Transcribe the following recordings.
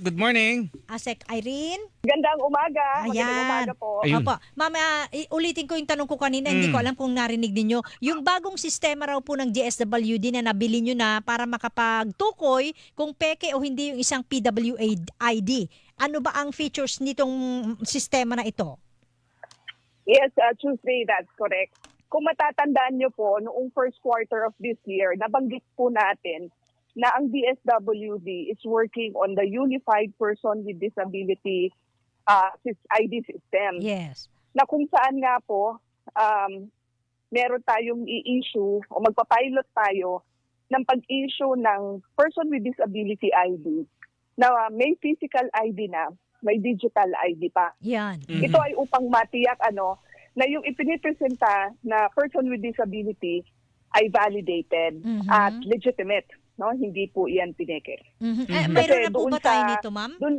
Good morning. Asek Irene. Gandang umaga. Magandang Ayan. umaga po. Ayun. Opo. Ma'am, ah, i- ulitin ko yung tanong ko kanina, hindi Mm. ko alam kung narinig ninyo. Yung bagong sistema raw po ng GSWD na nabili nyo na para makapagtukoy kung peke o hindi yung isang PWA-ID. Ano ba ang features nitong sistema na ito? Yes, uh, Tuesday, that's correct. Kung matatandaan nyo po, noong first quarter of this year, nabanggit po natin na ang DSWD is working on the Unified Person with Disability uh, ID system. Yes. Na kung saan nga po, um, meron tayong i-issue o magpa-pilot tayo ng pag-issue ng Person with Disability ID na uh, may physical ID na, may digital ID pa. Yan. Mhm. Ito ay upang matiyak ano na yung ipinipresenta na person with disability ay validated Mhm. at legitimate, no? Hindi po iyan pineke. Mhm. Eh, Mhm. mayroon na po ba tayo sa- nito, ma'am? Dun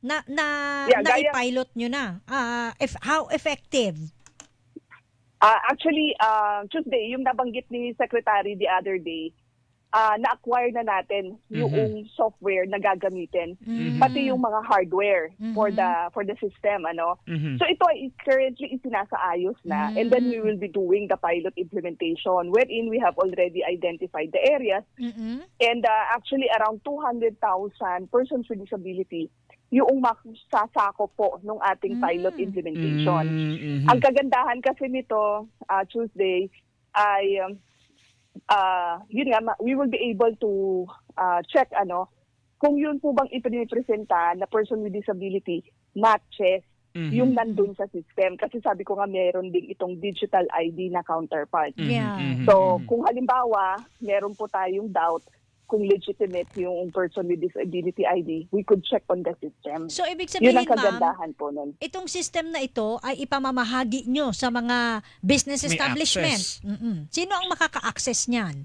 Na, na, Yeah, gaya- na-pilot nyo na. Ah, if, how effective? ah, actually uh, Tuesday yung nabanggit ni Secretary the other day, ah, na-acquire na natin yung software na gagamitin Mhm. pati yung mga hardware for Mhm. the for the system ano. Mhm. So ito ay currently isinasaayos na and then we will be doing the pilot implementation wherein we have already identified the areas Mhm. and uh, actually around 200,000 persons with disability yung masasako po ng ating pilot Mm. implementation. Mhm. Ang kagandahan kasi nito uh, Tuesday ay um, uh, yun nga we will be able to uh, check ano kung yun po bang ipinipresenta na person with disability matches Mhm. yung nandun sa system. Kasi sabi ko nga meron din itong digital ID na counterpart. Mhm. Yeah. Mhm. So Mhm. kung halimbawa meron po tayong doubt kung legitimate yung person with disability ID, we could check on the system. So, ibig Yun sabihin, ang ma'am, kagandahan po nun. itong system na ito ay ipamamahagi nyo sa mga business May establishment. access. Mm-mm. Sino ang makaka-access niyan?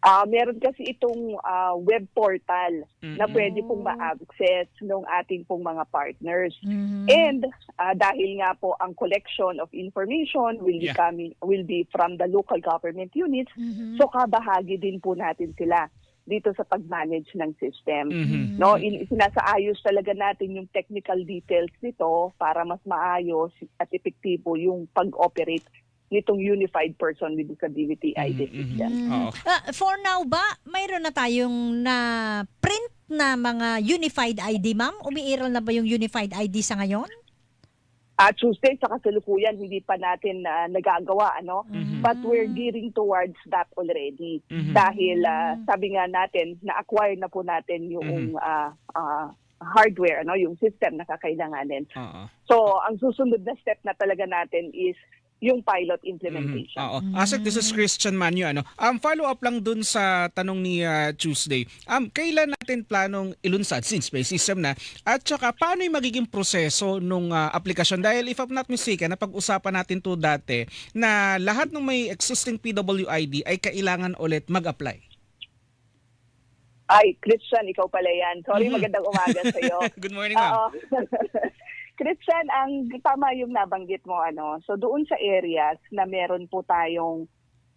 Ah, meron kasi itong ah, web portal na Mhm. pwede pong ma-access ng ating pong mga partners. Mhm. And ah, dahil nga po ang collection of information will be Yeah. coming will be from the local government units, Mhm. so kabahagi din po natin sila dito sa pag-manage ng system. Mhm. No, in, sinasaayos talaga natin yung technical details nito para mas maayos at epektibo yung pag-operate nitong Unified Person with Disability ID Mhm, mhm. system. Mhm. Oo. Ah, for now ba, mayroon na tayong na print na mga unified ID, ma'am? Umiiral na ba yung unified ID sa ngayon? At Tuesday sa kasalukuyan hindi pa natin na nagagawa ano Mhm. but we're gearing towards that already Mhm. dahil ah, sabi nga natin na-acquire na po natin yung ah, ah, hardware ano yung system na kakailanganin. Oo. So ang susunod na step na talaga natin is yung pilot implementation. Mhm. Oo. Asek, this is Christian Manyo. Ano? Um, follow up lang dun sa tanong ni uh, Tuesday. Um, kailan natin planong ilunsad since may system na? At saka, paano yung magiging proseso nung uh, aplikasyon? Dahil if I'm not mistaken, napag-usapan natin to dati na lahat ng may existing PWID ay kailangan ulit mag-apply. Ay, Christian, ikaw pala yan. Sorry, Mhm. magandang umaga sa iyo. Good morning, ma'am. Christian, ang tama yung nabanggit mo ano. So doon sa areas na meron po tayong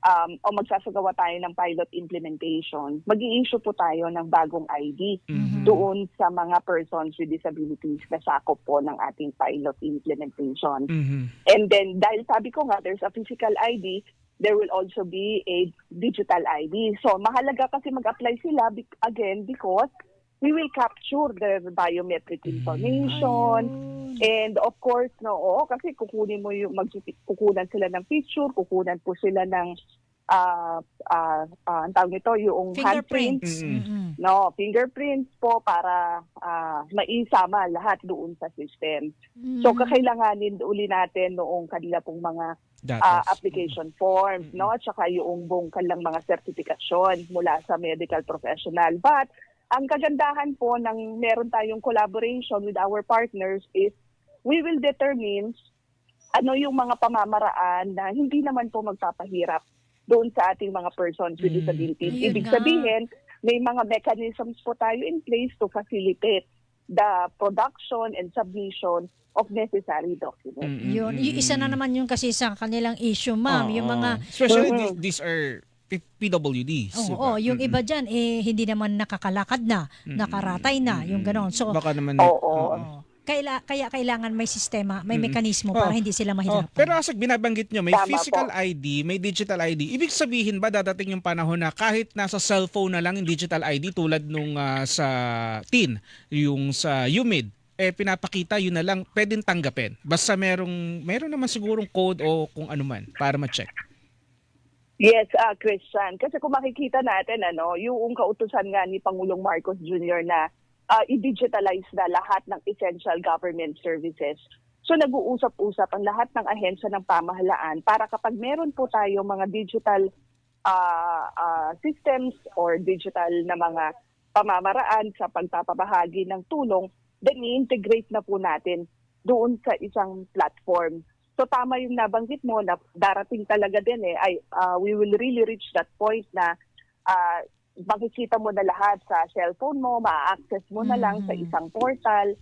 um, o magsasagawa tayo ng pilot implementation, mag issue po tayo ng bagong ID Mhm. doon sa mga persons with disabilities na sakop po ng ating pilot implementation. Mhm. And then, dahil sabi ko nga, there's a physical ID, there will also be a digital ID. So, mahalaga kasi mag-apply sila again because we will capture their biometric information. And of course, no, oo, kasi kukunin mo yung, mag, kukunan sila ng picture, kukunan po sila ng, ah, ah, ah, ang tawag nito, yung Fingerprints. handprints, Mm-mm. Mhm. no, fingerprints po para ah, maisama lahat doon sa system. So Mhm. kakailanganin uli natin noong kanila pong mga Datos. ah, application forms, Mm-mm. no? At saka yung buong kanilang mga sertifikasyon mula sa medical professional. But ang kagandahan po ng meron tayong collaboration with our partners is we will determine ano yung mga pamamaraan na hindi naman po magpapahirap doon sa ating mga persons with Mm. disabilities. Ayun Ibig sabihin, may mga mechanisms po tayo in place to facilitate the production and submission of necessary documents. Mm-mm. Yun, yung isa na naman yung kasi sa kanilang issue, ma'am. Oo. Yung mga Especially Mhm. these, these are P- PWD. Oo, yung iba dyan, eh, hindi naman nakakalakad na, nakaratay na, yung ganon. So, Baka naman... Oo. oo. Kaila, kaya kailangan may sistema, may mekanismo para Oh. hindi sila Oh, mahirapan. pero asag binabanggit nyo, may Tama physical po. ID, may digital ID. Ibig sabihin ba dadating yung panahon na kahit nasa cellphone na lang yung digital ID tulad nung ah, sa TIN, yung sa UMID, eh pinapakita yun na lang, pwedeng tanggapin. Basta merong, meron naman sigurong code o kung ano man para ma-check. Yes, ah Christian. Kasi kung makikita natin, ano, yung kautusan nga ni Pangulong Marcos Jr. na ah, i-digitalize na lahat ng essential government services. So nag-uusap-usap ang lahat ng ahensya ng pamahalaan para kapag meron po tayo mga digital ah, ah, systems or digital na mga pamamaraan sa pagpapabahagi ng tulong, then i-integrate na po natin doon sa isang platform. So tama yung nabanggit mo na darating talaga din eh, ay ah, we will really reach that point na ah, makikita mo na lahat sa cellphone mo, ma-access mo na lang sa Mhm. isang portal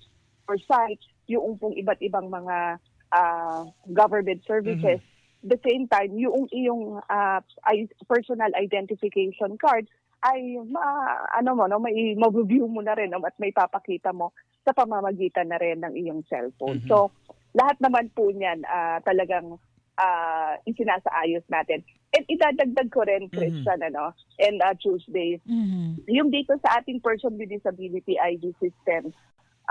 or site yung pong iba't ibang mga ah, government services. The same time, yung iyong ay- personal identification card ay ma, ano mo no may ma-review mo na rin no, at may papakita mo sa pamamagitan na rin ng iyong cellphone. Mhm. So lahat naman po niyan ah, talagang ah, isinasaayos natin. And idadagdag ko rin, Christian, ano, and ah, Tuesday, Mhm. yung dito sa ating person with disability ID system,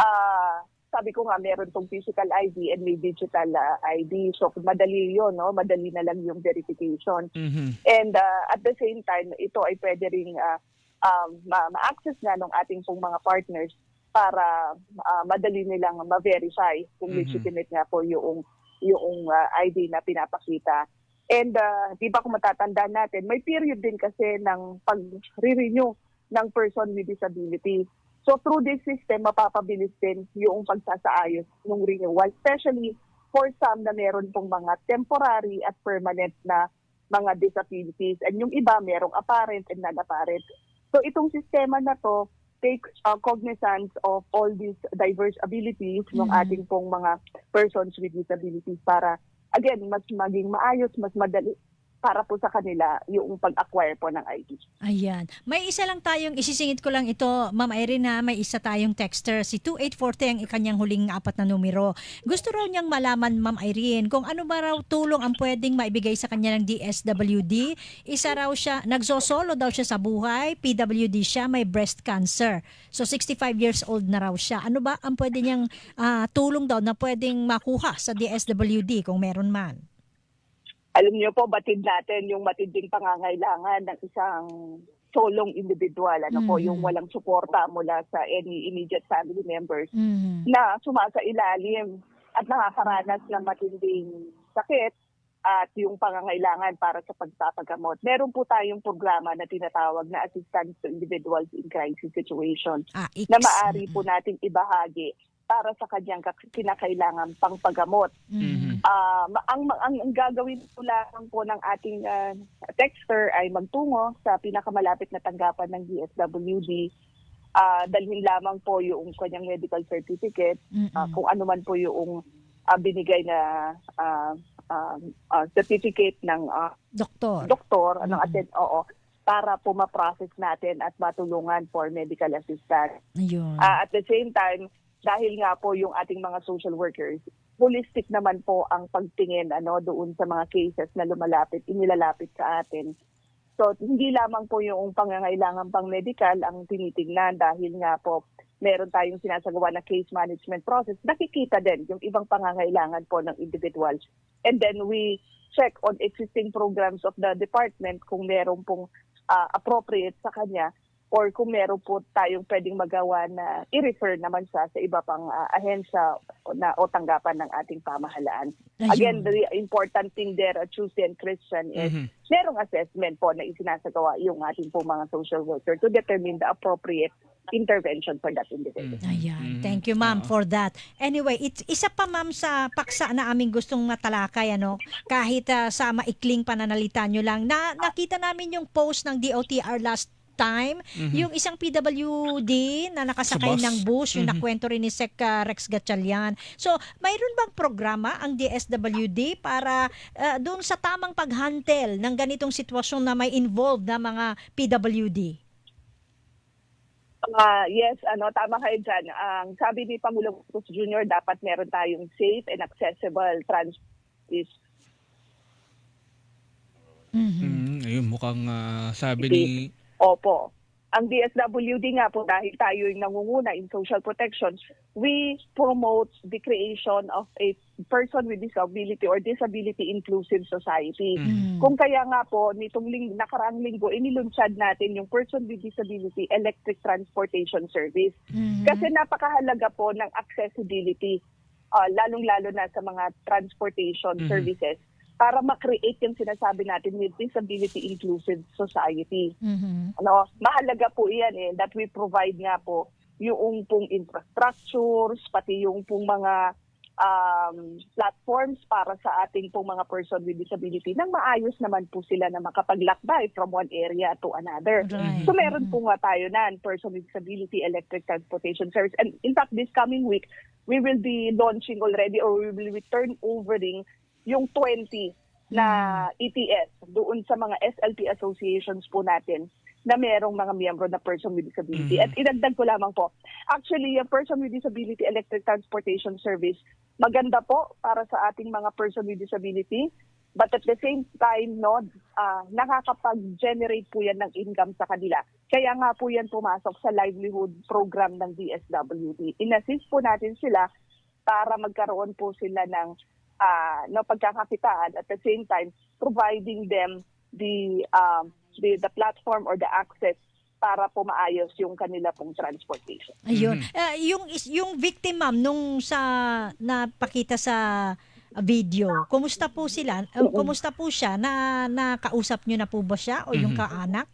ah sabi ko nga meron tong physical ID and may digital ah, ID. So madali 'yon, no? Madali na lang yung verification. Mhm. And uh, at the same time, ito ay pwede ring uh, um, ma- ma-access na ng ating pong mga partners para uh, madali nilang ma-verify kung Mhm. legitimate nga po yung, yung uh, ID na pinapakita. And uh, di ba kung matatandaan natin, may period din kasi ng pag-renew ng person with disability. So through this system, mapapabilis din yung pagsasaayos ng renewal, especially for some na meron pong mga temporary at permanent na mga disabilities. And yung iba, merong apparent and non-apparent. So itong sistema na to takes uh, cognizance of all these diverse abilities ng Mhm. ating pong mga persons with disabilities para, again, mas maging maayos, mas madali para po sa kanila yung pag-acquire po ng ID. Ayan. May isa lang tayong, isisingit ko lang ito, Ma'am Irene, may isa tayong texter. Si 2840 ang kanyang huling apat na numero. Gusto raw niyang malaman, Ma'am Irene, kung ano ba raw tulong ang pwedeng maibigay sa kanya ng DSWD. Isa raw siya, nagsosolo daw siya sa buhay, PWD siya, may breast cancer. So 65 years old na raw siya. Ano ba ang pwede niyang ah, tulong daw na pwedeng makuha sa DSWD kung meron man? Alam niyo po, batid natin yung matinding pangangailangan ng isang solong individual, ano po, Mhm. yung walang suporta mula sa any immediate family members Mhm. na sumasa ilalim at nakakaranas ng matinding sakit at yung pangangailangan para sa pagpapagamot. Meron po tayong programa na tinatawag na Assistance to Individuals in Crisis Situations Ah, na maaari po nating ibahagi para sa kanyang kinakailangan pangpagamot. Mhm. Ah, ma- ang, ang, ang gagawin po lamang po ng ating ah, texter ay magtungo sa pinakamalapit na tanggapan ng DSWD. Ah, dalhin lamang po yung kanyang medical certificate, Mhm. ah, kung ano man po yung ah, binigay na ah, ah, ah, certificate ng ah, Doktor. doktor, ng Mhm. attend, oo, para po ma-process natin at matulungan for medical assistance. Ayun. Ah, at the same time, dahil nga po yung ating mga social workers, holistic naman po ang pagtingin ano doon sa mga cases na lumalapit, inilalapit sa atin. So, hindi lamang po yung pangangailangan pang medical ang tinitingnan dahil nga po meron tayong sinasagawa na case management process. Nakikita din yung ibang pangangailangan po ng individuals. And then we check on existing programs of the department kung meron pong ah, appropriate sa kanya or kung meron po tayong pwedeng magawa na i-refer naman siya sa iba pang ah, ahensya o, na, o tanggapan ng ating pamahalaan. Ayun. Again, the important thing there, uh, Tuesday and Christian, is Mhm. merong assessment po na isinasagawa yung ating po mga social worker to determine the appropriate intervention for that individual. Ayan. Mhm. Thank you, ma'am, for that. Anyway, it's isa pa, ma'am, sa paksa na aming gustong matalakay, ano, kahit ah, sa maikling pananalita nyo lang, na nakita namin yung post ng DOTR last time, yung isang PWD na nakasakay ng bus, yung Mhm. nakwento rin ni Sec uh, Rex Gatchalian. So, mayroon bang programa ang DSWD para uh, doon sa tamang paghantel ng ganitong sitwasyon na may involved na mga PWD? Ah, yes, ano, tama kayo dyan. Ang sabi ni Pangulong Marcos Jr., dapat meron tayong safe and accessible transport Mhm. Mm, ayun, mukhang ah, sabi ni... Opo. Ang DSWD nga po, dahil tayo yung nangunguna in social protection, we promote the creation of a person with disability or disability inclusive society. Mhm. Kung kaya nga po, nitong ling, nakaraang linggo, inilunsyad natin yung person with disability electric transportation service. Mhm. Kasi napakahalaga po ng accessibility, ah, lalong-lalo na sa mga transportation Mhm. services para ma-create yung sinasabi natin with disability inclusive society. Mhm. Ano, mahalaga po iyan eh, that we provide nga po yung pong infrastructures, pati yung pong mga um, platforms para sa ating pong mga person with disability nang maayos naman po sila na makapaglakbay from one area to another. Right. So meron Mhm. po nga tayo na person with disability electric transportation service. And in fact, this coming week, we will be launching already or we will be turnovering yung 20 na ETS doon sa mga SLP associations po natin na merong mga miyembro na person with disability. Mhm. At idagdag ko lamang po, actually, yung person with disability electric transportation service, maganda po para sa ating mga person with disability. But at the same time, no, ah, nakakapag-generate po yan ng income sa kanila. Kaya nga po yan pumasok sa livelihood program ng DSWD. Inassist po natin sila para magkaroon po sila ng ah, no, pagkakakitaan at the same time providing them the um, the, the platform or the access para po maayos yung kanila pong transportation. Ayun. Mhm. Ah, yung yung victim ma'am nung sa napakita sa video, kumusta po sila? Uh, kumusta po siya? Na nakausap niyo na po ba siya o yung Mhm. kaanak?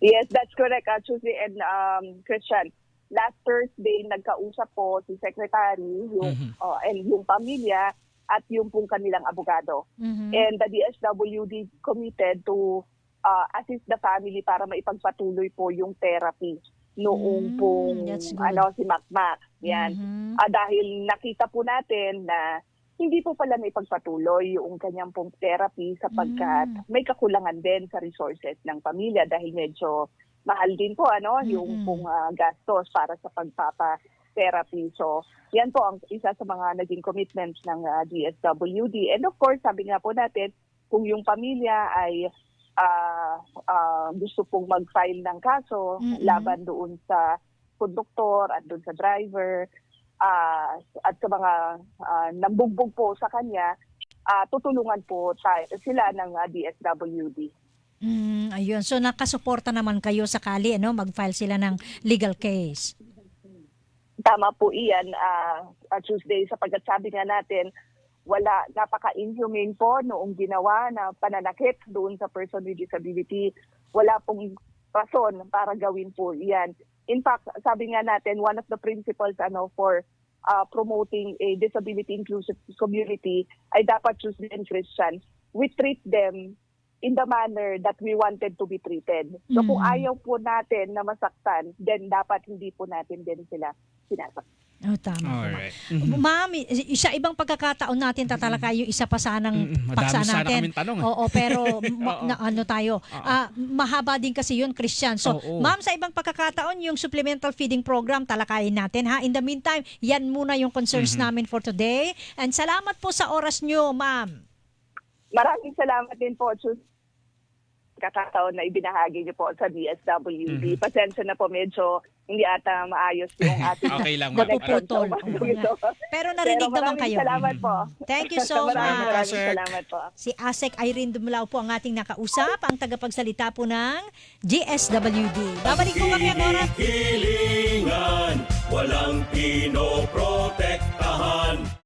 Yes, that's correct, actually, and um, Christian. Last Thursday, nagkausap po si Secretary yung, Mhm. oh, and yung pamilya at yung pong kanilang abogado. Mhm. And the DSWD committed to uh, assist the family para maipagpatuloy po yung therapy noong Mm, pong ano si Macmac. Yan. Mhm. Ah, dahil nakita po natin na hindi po pala may pagpatuloy yung kanyang pong therapy sapagkat Mm. may kakulangan din sa resources ng pamilya dahil medyo mahal din po ano yung Mm-mm. pong ah, gastos para sa pagpapa therapy. So, yan po ang isa sa mga naging commitments ng ah, DSWD. And of course, sabi nga po natin, kung yung pamilya ay ah, ah, gusto pong mag-file ng kaso Mm-mm. laban doon sa konduktor at doon sa driver ah, at sa mga ah, nambugbog po sa kanya, ah, tutulungan po tayo, sila ng ah, DSWD. Mm, ayun. So nakasuporta naman kayo sakali ano mag-file sila ng legal case. Tama po iyan, ah, Tuesday, sapagkat sabi nga natin, wala, napaka-inhumane po noong ginawa na pananakit doon sa person with disability. Wala pong rason para gawin po iyan. In fact, sabi nga natin, one of the principles ano for ah, promoting a disability inclusive community ay dapat Tuesday and Christian. We treat them in the manner that we wanted to be treated. So kung Mm. ayaw po natin na masaktan, then dapat hindi po natin din sila sinasaktan. Oh, tama. ma'am. Alright. Mhm. Ma'am, i- sa ibang pagkakataon natin tatalakay yung isa pa sanang. Madami paksa sana natin. kaming tanong, eh. Oo, pero ma- Oo. na, ano tayo, Oo. ah, mahaba din kasi yun, Christian. So, Oo. ma'am, sa ibang pagkakataon, yung supplemental feeding program, talakayin natin ha. In the meantime, yan muna yung concerns Mhm. namin for today. And salamat po sa oras nyo, ma'am. Maraming salamat din po, Chus, kakataon na ibinahagi niyo po sa DSWD. Mhm. Pasensya na po, medyo hindi ata maayos yung ating Okay lang, connection. Pero narinig Pero naman maraming kayo. salamat po. Thank you so maraming, much. maraming Asek. salamat po. Si Asek Irene Dumlao po ang ating nakausap, ang tagapagsalita po ng GSWD. Babalik po kami ang oras. Hilingan, walang pinoprotektahan.